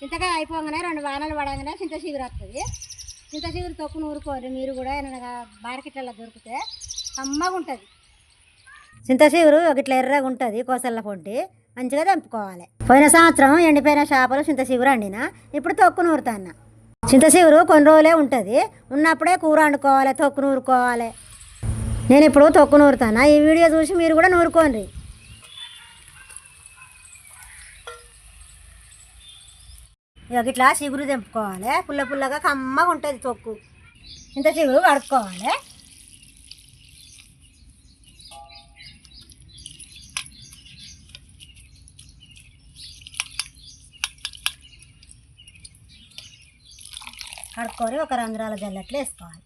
చింతకాయ అయిపోగానే రెండు వానలు పడగానే చింత చిగురు వస్తుంది. చింత చిగురు తొక్కు నూరుకోరు మీరు కూడా ఏమైనా మార్కెట్లలో దొరికితే కమ్మగా ఉంటుంది. చింత చిగురు ఇట్లా ఎర్రగా ఉంటుంది కోసల్ల పొంటి. మంచిగా తెంపుకోవాలి పోయిన సంవత్సరం ఎండిపోయిన చేపలు చింత చిగురు వండిన ఇప్పుడు తొక్కు నూరుతాన్న చింత చిగురు కొన్ని రోజులే ఉంటుంది. ఉన్నప్పుడే కూర వండుకోవాలి తొక్కు నూరుకోవాలి నేను ఇప్పుడు తొక్కు నూరుతాను ఈ వీడియో చూసి మీరు కూడా నూరుకోండి. ఇక ఇట్లా చిగురు తెంపుకోవాలి. పుల్ల పుల్లగా కమ్మగా ఉంటుంది తొక్కు. ఇంత చిగురు కడుక్కోవాలి. కడుక్కొని ఒక రంధ్రాల జల్లట్లు వేసుకోవాలి.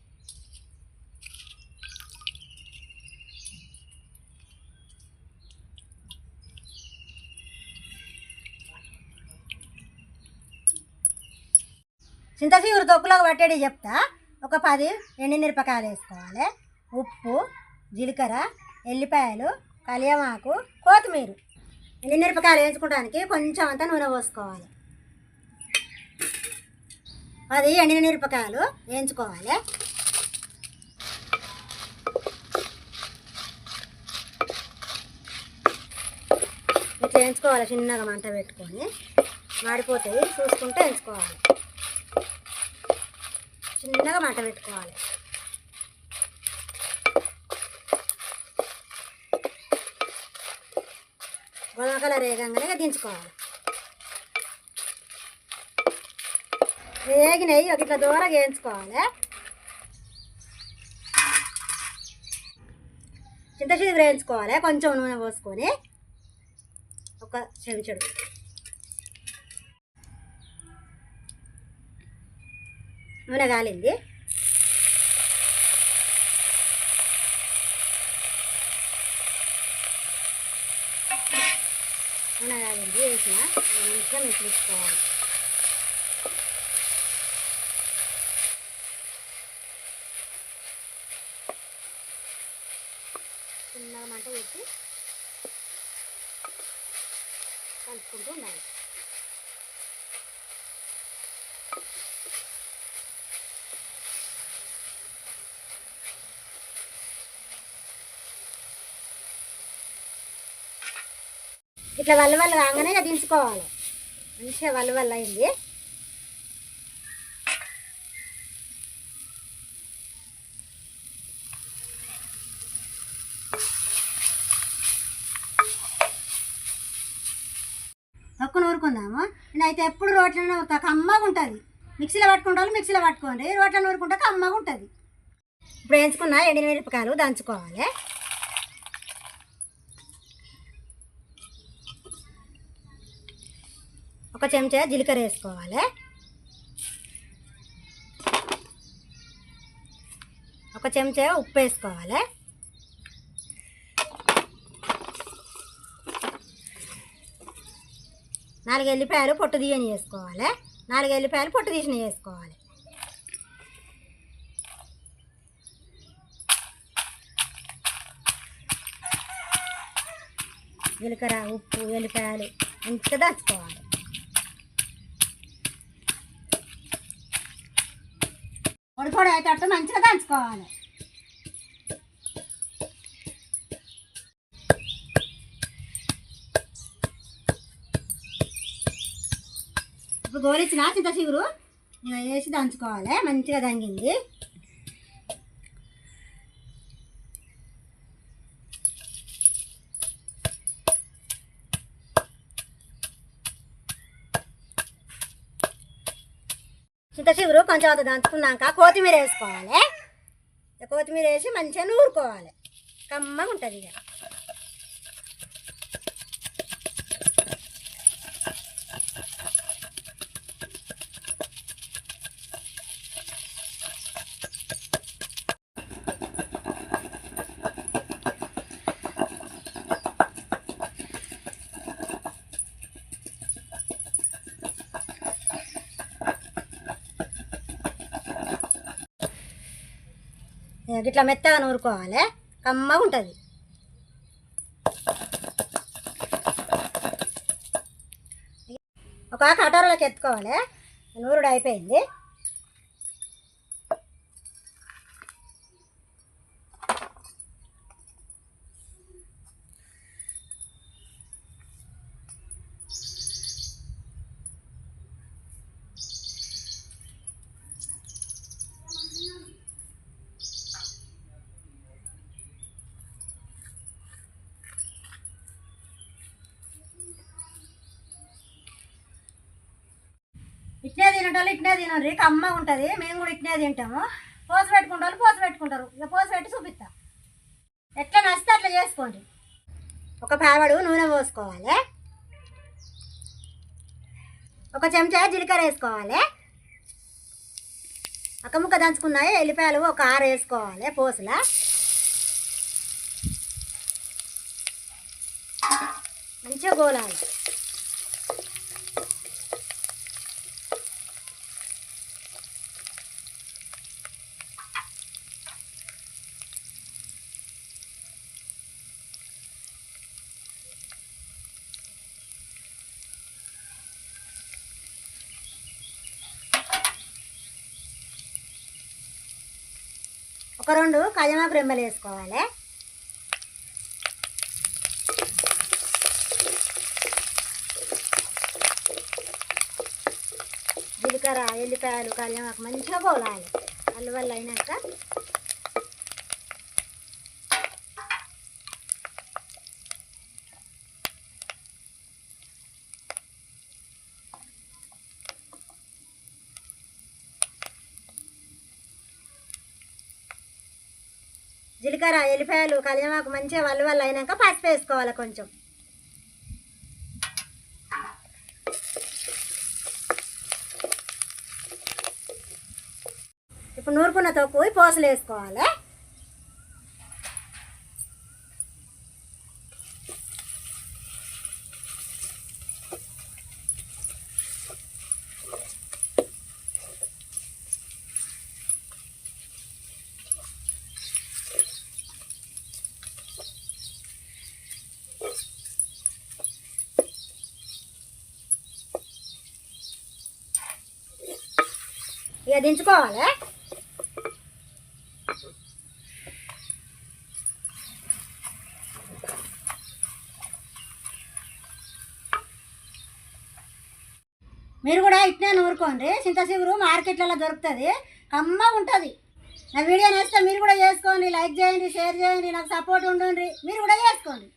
చింతసీగురు తొక్కులోకి పట్టేది చెప్తా. ఒక పది ఎండిమిరపకాయలు వేసుకోవాలి. ఉప్పు జీలకర్ర ఎల్లిపాయలు కలియమాకు కొత్తిమీర. ఎండుమిరపకాయలు వేయించుకోవడానికి కొంచెం అంతా నూనె పోసుకోవాలి. పది ఎండిన మిరపకాయలు వేయించుకోవాలి. ఇట్లా వేయించుకోవాలి చిన్నగా మంట పెట్టుకొని. మాడిపోతాయి చూసుకుంటే వేయించుకోవాలి. చిన్నగా మంట పెట్టుకోవాలి. గోధుమ కలర్ వేగంగానే ఇక దించుకోవాలి ఒక ఇట్లా దూరంగా వేయించుకోవాలి. చింతశీలు వేయించుకోవాలి కొంచెం నూనె పోసుకొని. ఒక చెంచడు. నూనె కాలింది. నూనె కాలింది వేసిన. మంచిగా మిశ్రించుకోవాలి చిన్నగా మంట పెట్టి కలుపుకుంటూ ఉండాలి. ఇట్లా వల్ల వల్ల కాగానే ఇక దించుకోవాలి. మంచిగా వల్ల వల్ల అయింది. తక్కువ నూరుకుందాము. నేనైతే ఎప్పుడు రోట్లనే నూరుతా కమ్మగా ఉంటుంది. మిక్సీలో పట్టుకుంటాను మిక్సీలో పట్టుకోండి. రోట్లో నూరుకుంటే కమ్మగా ఉంటుంది. ఇప్పుడు వేయించుకున్న ఎండిమిరపకాయలు దంచుకోవాలి. ఒక చెంచా జీలకర్ర వేసుకోవాలి. ఒక చెంచా ఉప్పు వేసుకోవాలి. నాలుగు ఎల్లిపాయలు పొట్టు తీయని వేసుకోవాలి. నాలుగు ఎల్లిపాయలు పొట్టు తీసిన వేసుకోవాలి. జీలకర్ర ఉప్పు ఎల్లిపాయలు మంచిగా దంచుకోవాలి. పొడి పొడి అయితే మంచిగా దంచుకోవాలి. ఇప్పుడు గోలిచ్చిన చింత చిగురు వేసి దంచుకోవాలి. మంచిగా దంగింది. చింత చిగురు కొంచెం అంత దంచుకున్నాక కొత్తిమీర వేసుకోవాలి. కొత్తిమీర వేసి మంచిగా నూరుకోవాలి. కమ్మగా ఉంటుంది ఇక. ఇట్లా మెత్తగా నూరుకోవాలి. కమ్మగా ఉంటుంది. ఒక కటోరలోకి ఎత్తుకోవాలి. నూరుడు అయిపోయింది ఇట్నే తినేటోళ్ళు ఇట్నే తినండి కమ్మ ఉంటుంది మేము కూడా ఇట్నే తింటాము. పోసు పెట్టుకుంటారు పోసు పెట్టుకుంటారు. ఇక పోసి పెట్టి చూపిస్తా. ఎట్లా నచ్చితే అట్లా చేసుకోండి. ఒక పావడు నూనె పోసుకోవాలి. ఒక చెంచా జీలకర్ర వేసుకోవాలి. అక్క ముక్క దంచుకున్నాయి ఎల్లిపాయలు ఒక ఆరు వేసుకోవాలి పోసులా. మంచిగా గోలాలి. ఒక రెండు కజమా బ్రెమ్మలు వేసుకోవాలి. జీలకర్ర ఎల్లిపాయలు కళ్యామాకు మంచిగా పోలాలి. అల్లువల్ల అయినాక జీలకర్ర ఎల్లిపాయలు కళ్యామాకు మంచిగా వల్ల వల్ల అయినాక పసుపు వేసుకోవాలి కొంచెం. ఇప్పుడు నూరుకున్న తొక్కు పోసలు వేసుకోవాలి. ఇక దించుకోవాలి మీరు కూడా ఇట్నే నూరుకోండి. చింతశివురు మార్కెట్లలో దొరుకుతుంది. కమ్మగా ఉంటుంది. నా వీడియో నేస్తే మీరు కూడా చేసుకోండి. లైక్ చేయండి షేర్ చేయండి. నాకు సపోర్ట్ ఉండండి. మీరు కూడా చేసుకోండి.